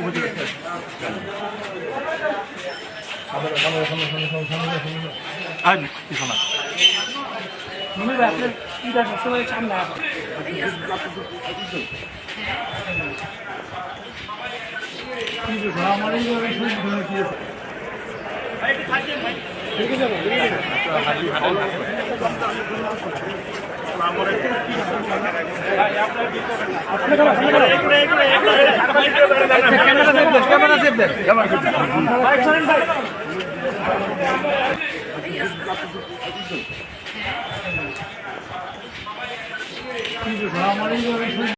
উপজেলা স্যার আজ পিছনা মনে হয় আপনার পিঠা সবসময় চান না। Camera camera Thank you.